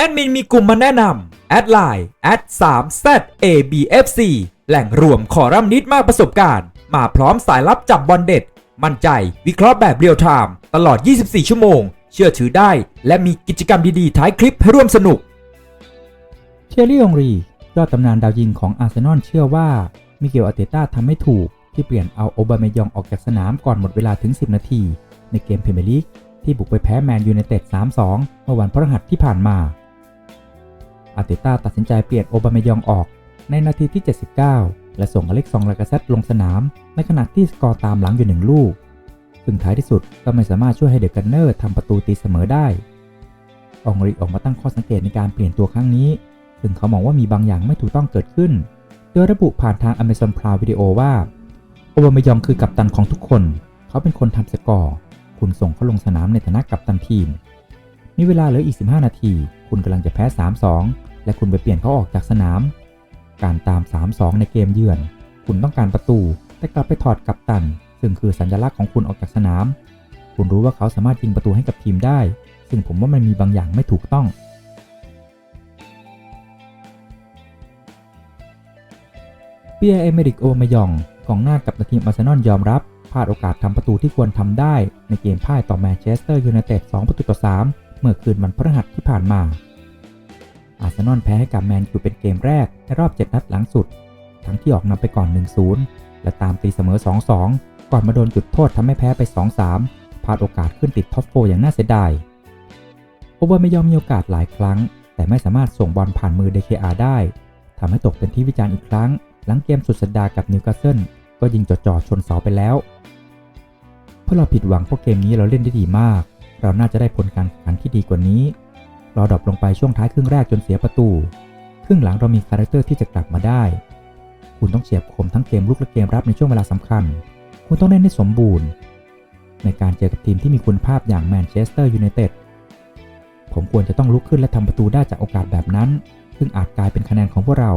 แอดมินมีกลุ่มมาแนะนำแอดไลน์แอด3 z a b f c แหล่งรวมคอรัมนิดมากประสบการณ์ มาพร้อมสายลับจับบอลเด็ด มั่นใจวิเคราะห์แบบเรียลไทม์ตลอด 24 ชั่วโมง เชื่อถือได้ และมีกิจกรรมดี ๆ ท้ายคลิปให้ร่วมสนุก เชอรี่องรียอดตำนานดาวยิงของอาร์เซนอลเชื่อว่า มิเกลอาเตต้าทำไม่ถูก ที่เปลี่ยนเอาโอบามยองออกจากสนามก่อนหมดเวลาถึง 10 นาที ในเกมพรีเมียร์ลีกที่บุกไปแพ้แมนยูไนเต็ด 3-2 เมื่อวันพฤหัสที่ผ่านมา อาร์เตต้าตัดสินใจเปลี่ยนโอบามายองออกในนาทีที่ 79 และส่งอเล็กซองลากาเซตลงสนาม ในขณะที่สกอร์ตามหลังอยู่หนึ่งลูก ซึ่งท้ายที่สุดก็ไม่สามารถช่วยให้เดอะกันเนอร์ทำประตูตีเสมอได้ องรีออกมาตั้งข้อสังเกตในการเปลี่ยนตัวครั้งนี้ ซึ่งเขามองว่ามีบางอย่างไม่ถูกต้องเกิดขึ้น โดยระบุผ่านทาง Amazon Prime Video ว่าโอบามายองคือกัปตันของทุกคน เขาเป็นคนทำสกอร์ คุณส่งเขาลงสนามในฐานะกัปตันทีม มีเวลาเหลืออีก 15 นาที คุณกำลังจะแพ้ 3-2 และคุณไปเปลี่ยนเขาออกจากสนาม การตาม 3-2 ในเกมเยือน คุณต้องการประตู แต่กลับไปถอดกัปตัน ซึ่งคือสัญลักษณ์ของคุณออกจากสนาม คุณรู้ว่าเขาสามารถยิงประตูให้กับทีมได้ ซึ่งผมว่ามันมีบางอย่างไม่ถูกต้อง เปียเอเมริกโอมายองกองหน้ากับทีมอาร์เซนอลยอมรับพลาดโอกาสทำประตูที่ควรทำได้ ในเกมพ่ายต่อแมนเชสเตอร์ยูไนเต็ด 2 ประตูต่อ 3 เมื่อคืนวันพฤหัสที่ผ่านมา อาร์เซนอลแพ้ให้กับแมนยูเป็นเกมแรกในรอบ 7 นัดหลังสุด ทั้งที่ออกนำไปก่อน 1-0 และตามตีเสมอ 2-2 ก่อนมาโดนจุดโทษทำให้แพ้ไป 2-3พลาดโอกาสขึ้นติดท็อปโฟอย่างน่าเสียดายโอเวอร์ไม่ยอมมีโอกาสหลายครั้ง แต่ไม่สามารถส่งบอลผ่านมือเดคอาได้ทำให้ตกเป็นที่วิจารณ์อีกครั้ง หลังเกมสุดสัปดาห์กับนิวคาสเซิลก็ยิงจ่อๆชนเสาไปแล้วเพราะเราผิดหวังเพราะเกมนี้เราเล่นได้ดีมาก เราน่าจะได้ผลการแข่งขันที่ดีกว่านี้ เราดรอปลงไปช่วงท้ายครึ่งแรกจนเสียประตู ครึ่งหลังเรามีคาแรคเตอร์ที่จะกลับมาได้ คุณต้องเฉียบคมทั้งเกมลุกและเกมรับในช่วงเวลาสำคัญ คุณต้องเล่นให้สมบูรณ์ ในการเจอกับทีมที่มีคุณภาพอย่างแมนเชสเตอร์ยูไนเต็ด ผมควรจะต้องลุกขึ้นและทำประตูได้จากโอกาสแบบนั้น ซึ่งอาจกลายเป็นคะแนนของพวกเรา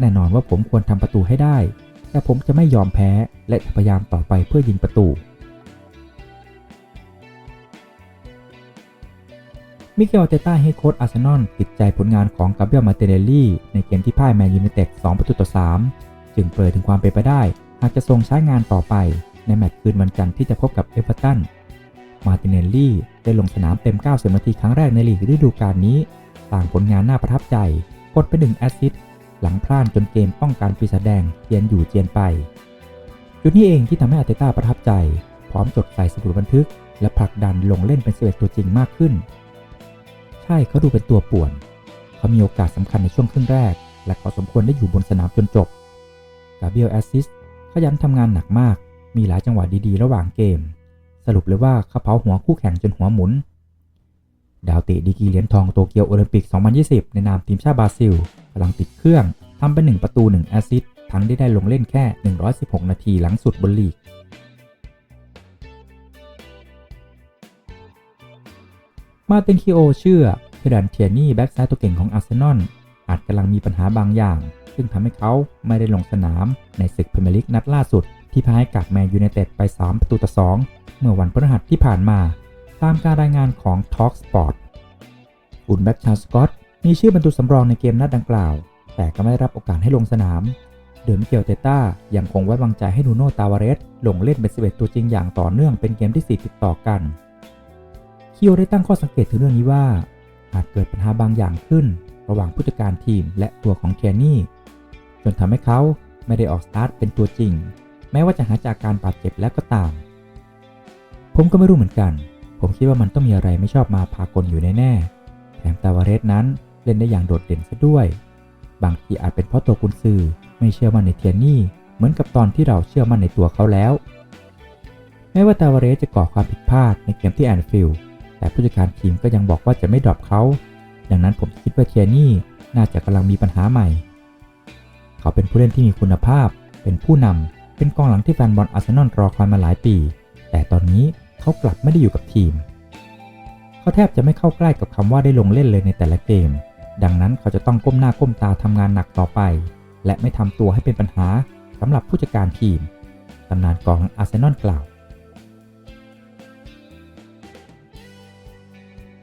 แน่นอนว่าผมควรทำประตูให้ได้ แต่ผมจะไม่ยอมแพ้และจะพยายามต่อไปเพื่อยิงประตู มิเกลเตต้าให้โค้ชอาร์เซนอลติดใจผลงานของกาเบรียลมาเตเนลลี่ ในเกมที่พ่ายแมนยูไนเต็ด2ประตูต่อ 3 จึงเปิดถึงความเป็นไปได้ หากจะทรงใช้งานต่อไปในแมตช์คืนวันจันทร์ที่จะพบกับเอเวอร์ตัน มาติเนลลี่ได้ลงสนามเต็ม 90 นาทีครั้งแรกในลีกฤดูกาลนี้สร้างผลงานน่าประทับใจ กดไปหนึ่งแอสซิสต์หลังพลาดจนเกมป้องกันปีศาจแดงเจียนอยู่เจียนไป จุดนี้เองที่ทำให้อาร์เตต้าประทับใจ พร้อมจดใส่สมุดบันทึก และผลักดันลงเล่นเป็นเสตัวจริงมากขึ้น ใช่เขาดูเป็นตัวป่วน เขามีโอกาสสำคัญในช่วงครึ่งแรก และเขาสมควรได้อยู่บนสนามจนจบ กาเบียลแอสซิสขยันทำงานหนักมาก มีหลายจังหวะดีๆ ระหว่างเกม สรุปเลยว่าเขาเผาหัวคู่แข่งจนหัวหมุน ดาวเตะดีกีเหรียญทองโตเกียวโอลิมปิก 2020 ในนามทีมชาติบราซิลกำลังติดเครื่องทำไป1ประตู1แอสซิสทั้งได้ได้ลงเล่นแค่ 116 นาทีหลังสุดบนลีก มาร์ตินคิโอเชื่อเพดันเทียนี่แบ็กซ้ายตัวเก่งของอาร์เซนอลอาจกำลังมีปัญหาบางอย่าง ซึ่งทำให้เขาไม่ได้ลงสนามในศึกพรีเมียร์ลีกนัดล่าสุด ที่พ่ายกับแมนยูไนเต็ดไป 3 ประตูต่อ 2 เมื่อวันพฤหัสที่ผ่านมา ตามการรายงานของ Talk Sport อุนแบ็กชาสกอตมีชื่อบรรทุสำรองในเกมนัดดังกล่าว แต่ก็ไม่ได้รับโอกาสให้ลงสนาม เดอมิเกลเตต้ายังคงไว้วางใจให้นูโน่ตาวาเรสลงเล่นเป็น11ตัวจริงอย่างต่อเนื่องเป็นเกมที่ 4 ติดต่อกัน คิโอได้ตั้งข้อสังเกตถึงเรื่องนี้ว่า อาจเกิดปัญหาบางอย่างขึ้น ระหว่างผู้จัดการทีมและตัวของแคนนี่จนทำให้เขาไม่ได้ออกสตาร์ทเป็นตัวจริง แม้ว่าจะหาจากการบาดเจ็บแล้วก็ตาม ผมก็ไม่รู้เหมือนกัน ผมคิดว่ามันต้องมีอะไรไม่ชอบมาพากลอยู่แน่ๆแถมตาวาเรสนั้นเล่นได้อย่างโดดเด่นซะด้วย บางทีอาจเป็นเพราะตัวกุนซือไม่เชื่อมั่นในเทียนนี่เหมือนกับตอนที่เราเชื่อมั่นในตัวเขาแล้ว แม้ว่าตาวาเรสจะก่อความผิดพลาดในเกมที่แอนฟิลด์ แต่ผู้จัดการทีมก็ยังบอกว่าจะไม่ดรอปเขาดังนั้นผมคิดว่าเทียนี่น่าจะกำลังมีปัญหาใหม่ เขาเป็นผู้เล่นที่มีคุณภาพ เป็นผู้นำเป็นกองหลังที่แฟนบอลอาร์เซนอลรอคอยมาหลายปี แต่ตอนนี้เขากลับไม่ได้อยู่กับทีม เขาแทบจะไม่เข้าใกล้กับคำว่าได้ลงเล่นเลยในแต่ละเกม ดังนั้นเขาจะต้องก้มหน้าก้มตาทำงานหนักต่อไป และไม่ทำตัวให้เป็นปัญหาสำหรับผู้จัดการทีมตำนานกองอาร์เซนอลกล่าว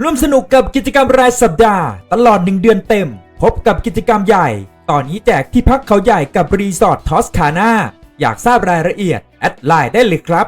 ร่วมสนุกกับกิจกรรมรายสัปดาห์ ตลอด 1 เดือนเต็ม พบกับกิจกรรมใหญ่ ตอนนี้แจกที่พักเขาใหญ่กับรีสอร์ททอสคาน่าอยากทราบรายละเอียด แอดไลน์ได้เลยครับ